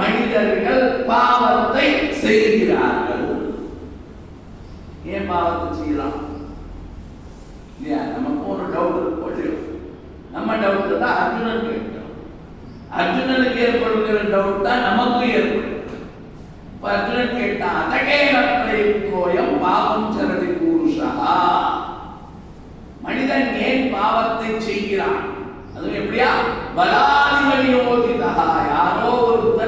மனிதர்கள் பாவத்தை செய்கிறார்கள். ஏன் பாவத்தை செய்யலாம்? இல்லையா? நமக்கு ஒரு டவுட் போட்டு நம்ம டவுட் தான் அர்ஜுனன் கேட்டோம் அர்ஜுனனுக்கு ஏற்படுகிற டவுட் தான் நமக்கும் ஏற்படும் அர்ஜுனன் கேட்டான் அதகேன கோயம் பாவம் சரதி புருஷா. மனிதன் ஏன் பாவத்தை செய்கிறான்? அதுவும் எப்படியா? பலாதிபலியோதிதா யாரோ ஒருத்தன்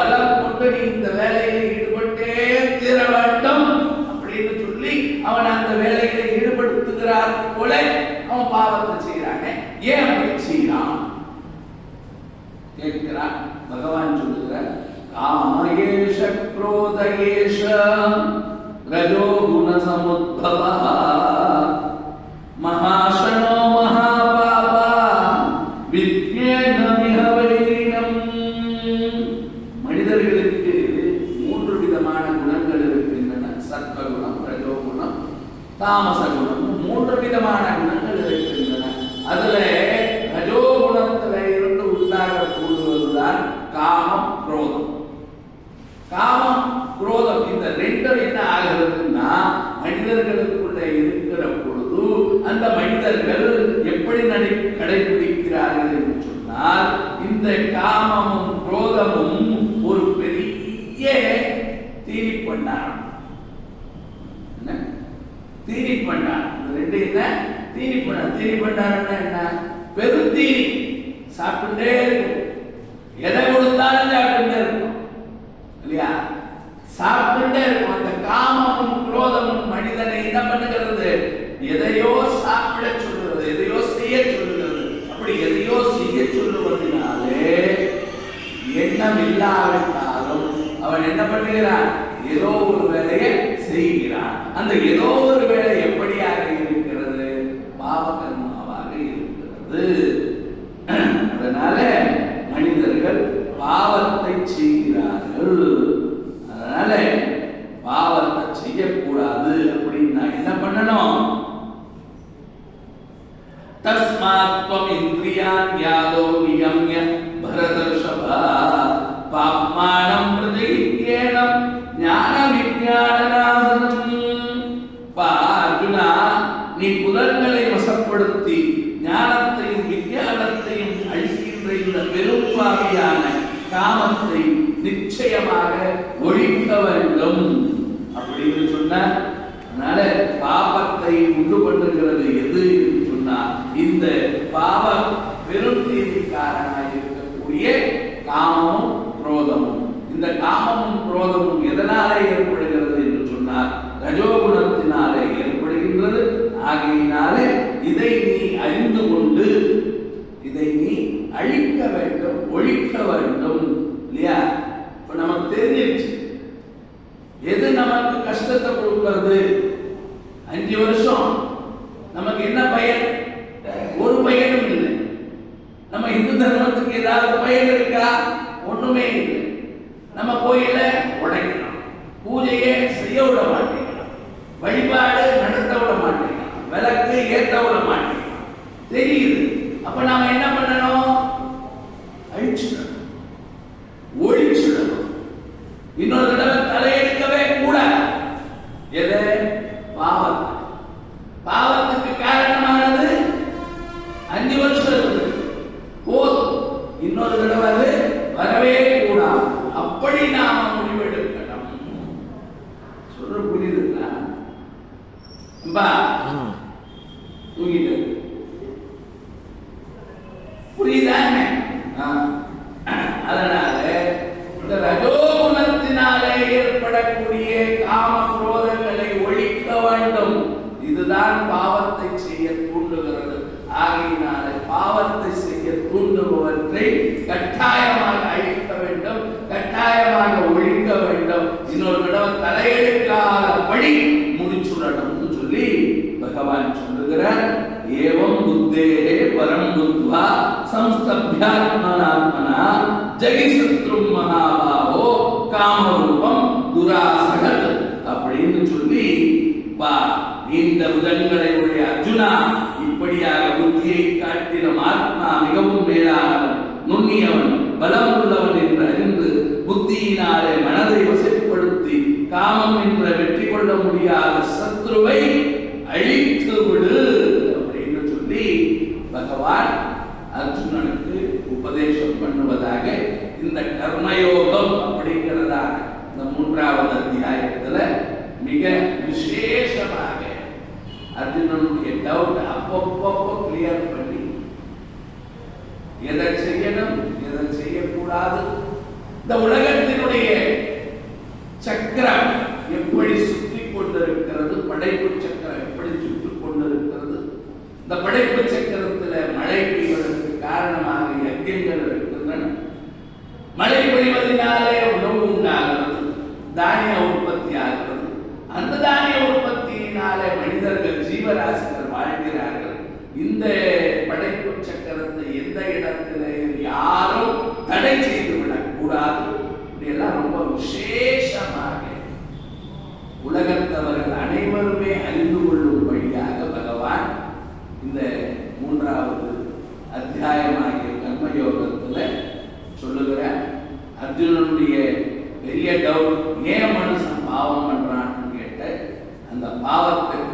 பலம் கொண்டு நீ இந்த வேலையில ஈடுபட்டே தீர வேண்டும் அப்படின்னு சொல்லி அவன் அந்த வேலையில ஈடுபடுத்துகிறார் போல அவன் பாவத்தை செய்யறானே ஏன் அப்படி செய்யறான் கேட்கிறான். பகவான் சொல்லுகிறார் காமயேஷ குரோதயேஷ ரஜோ குண தாமச குணம் மூன்று விதமான குணங்கள் இருக்கின்றன. அதுல ரஜோகுணத்துல இருந்து உண்டாக கூடுவதுதான் காமம் குரோதம். காமம் குரோதம் இந்த ரெண்டும் என்ன ஆகிறதுன்னா மனிதர்களுக்குள்ள இருக்கிற பொழுது அந்த மனிதர்கள் எப்படி நடை கடைபிடிக்கிறார்கள் என்று சொன்னால் இந்த காமமும் குரோதமும் ஒரு பெரிய தீனி பண்ணாரம் தீனி பண்டார் ரெண்டு என்ன தீனி பண்டார் தீனி பண்டாரம்னா என்ன பெருந்தீனி சாப்பிட்டுட்டே இருக்கும். எதை கொடுத்தாலும் சாப்பிட்டுட்டே இருக்கும். இல்லையா? சாப்பிட்டுட்டே இருக்கும். அந்த காமமும் குரோதமும் மனிதனை என்ன பண்ணுகிறது? எதையோ சாப்பிட சொல்லுகிறது எதையோ செய்ய சொல்லுகிறது. அப்படி எதையோ செய்ய சொல்லுவதனாலே எண்ணம் இல்லாவிட்டாலும் அவன் என்ன பண்ணுகிறான்? ஏதோ ஒரு வேலையை செய்கிறான். அந்த ஏதோ ஒரு வேலை எப்படியாக இருக்கிறது? பாவகர்மாவாக இருக்கிறது. பெரும்பாவியான காமத்தை நிச்சயமாக ஒழிக்க வேண்டும் அப்படின்னு சொன்ன அதனால பாபத்தை உண்டு பண்ணுகிறது எது என்று சொன்னா இந்த பாவ பெருந்தீதிக்காரனாக இருக்கக்கூடிய காமமும் குரோதமும். இந்த காமமும் குரோதமும் எதனால ஏற்படுகிறது என்று சொன்னார் ரஜோகுணத்தினாலே ஏற்படுகின்றது ஆகையினாலே இதை நீ அறிந்து கொண்டு இதை நீ அழிக்க வேண்டும் ஒழிக்க வேண்டும் இல்லையா இப்ப நமக்கு தெரிஞ்சிருச்சு எது நமக்கு கஷ்டத்தை கொடுக்கிறது அஞ்சு வருஷம். நமக்கு என்ன பயன் ஒரு பயனும் இல்லை நம்ம இந்து தர்மத்துக்கு ஏதாவது பயன் இருக்கா ஒண்ணுமே இல்லை நம்ம கோயில உடைக்கிறோம் பூஜையை செய்ய விட மாட்டேங்கிறோம் வழிபாடு நடத்த விட மாட்டேங்கிறோம் விளக்கு ஏத்த விட மாட்டேங்கிறோம் தெரியுது அப்ப நாம என்ன பண்ணணும் அழிச்சிடணும் ஒழிச்சிடணும் இன்னொரு தடவை தலையெடுக்கவே கூடாது எது பாவத்தை பாவத்துக்கு காரணமானது அஞ்சு வருஷம் இருந்தது போதும் இன்னொரு தடவை அது வரவே கூடாது. அப்படி நாம முடிவெடுக்கணும். சொல்ற புரியுதுங்களா அம்பா தூங்கிட்டு புரியுதானே ஆ. அதனால இந்த ரஜோகுணத்தினாலே ஏற்படக்கூடிய காம குரோதங்களை ஒழிக்க வேண்டும் இதுதான் பாவத்தை செய்ய தூண்டுகிறது ஆகையினாலே பாவத்தை செய்ய தூண்டுபவற்றை கட்டாயமாக அழிக்க வேண்டும் கட்டாயமாக ஒழிக்க வேண்டும் இன்னொரு தடவை தலையெடுக்காதபடி முடிச்சுடணும்னு சொல்லி பகவான் சொல்லுகிறார் ஏவம் புத்தேரே பரம் புத்வா சம்ஸ்தபியாத்மனாத்மனா ஜெகிசத்ரும் மகாபாவோ காமரூபம் துராசகத் அப்படின்னு சொல்லி பா நீண்ட புதன்களை உடைய அர்ஜுனா இப்படியாக புத்தியை காட்டின ஆத்மா மிகவும் மேலானவன் நுண்ணியவன் பலம் உள்ளவன் என்று அறிந்து புத்தியினாலே மனதை வசப்படுத்தி காமம் என்ற வெற்றி கொள்ள முடியாத சத்ருவை அழித்து விடு அப்படின்னு சொல்லி பகவான் அர்ஜுனனுக்கு உபதேசம் பண்ணுவதாக இந்த கர்மயோகம் அப்படிங்கிறதாக இந்த மூன்றாவது அத்தியாயத்துல மிக விசேஷமாக அர்ஜுனனுடைய டவுட் அப்பப்போ கிளியர் பண்ணி எதை செய்யணும் எதை செய்யக்கூடாது? இந்த உலக சக்கரம் எப்படி சுற்றி கொண்டிருக்கிறது படைப்பு சக்கரம் எப்படி சுற்றி கொண்டிருக்கிறது இந்த படைப்பு சக்கரத்தில் மழை பெய்வதற்கு காரணமாக யஜ்யங்கள் இருக்கின்றன. மழை பெய்வதனாலே உணவு உண்டாகிறது தானிய உற்பத்தி ஆகிறது. அந்த தானிய உற்பத்தியினாலே மனிதர்கள் ஜீவராசிகள் வாழ்கிறார்கள். இந்த படைப்பு சக்கரத்தை எந்த இடத்திலே யாரும் தடை செய்து விடக்கூடாது இப்படியெல்லாம் ரொம்ப விசேஷமாக உலகத்தவர்கள் அனைவருமே அறிந்து கொள்ளும் பெரிய டவுட் ஏன் மனுஷன் பாவம் பண்றான்னு கேட்ட அந்த பாவத்துக்கு